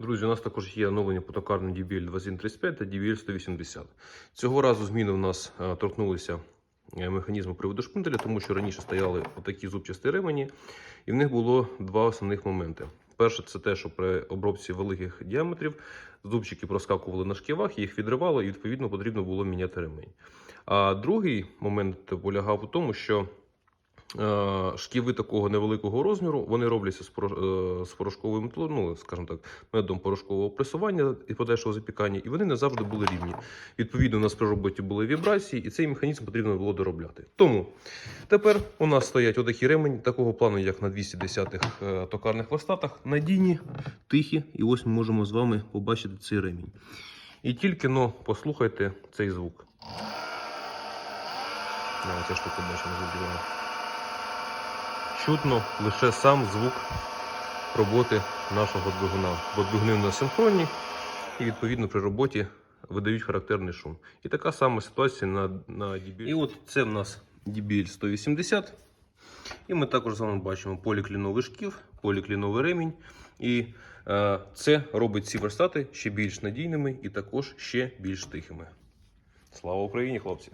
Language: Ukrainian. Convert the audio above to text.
Друзі, у нас також є оновлення по токарному DBL 2135 та DBL 180. Цього разу зміни у нас е, торкнулися е, механізму приводу шпинделя, тому що раніше стояли отакі зубчасті ремені, і в них було два основних моменти. Перше, це те, що при обробці великих діаметрів зубчики проскакували на шківах, їх відривало, і відповідно потрібно було міняти ремень. А другий момент полягав у тому, що шківи такого невеликого розміру вони робляться з, е, порошковим ну, скажімо так, методом порошкового пресування і подальшого запікання, і вони не завжди були рівні. Відповідно, у нас при роботі були вібрації, і цей механізм потрібно було доробляти. Тому тепер у нас стоять отакі ремені такого плану, як на 210-х е, токарних верстатах, надійні, тихі, і ось ми можемо з вами побачити цей ремінь. І тільки но послухайте цей звук. Ця штука бачимо забігає. Чутно лише сам звук роботи нашого двигуна. Бо двигуни у нас синхронні і відповідно при роботі видають характерний шум. І така сама ситуація на, на DBL. І от це в нас DBL 180. І ми також з вами бачимо полікліновий шків, полікліновий ремінь. І е, це робить ці верстати ще більш надійними і також ще більш тихими. Слава Україні, хлопці!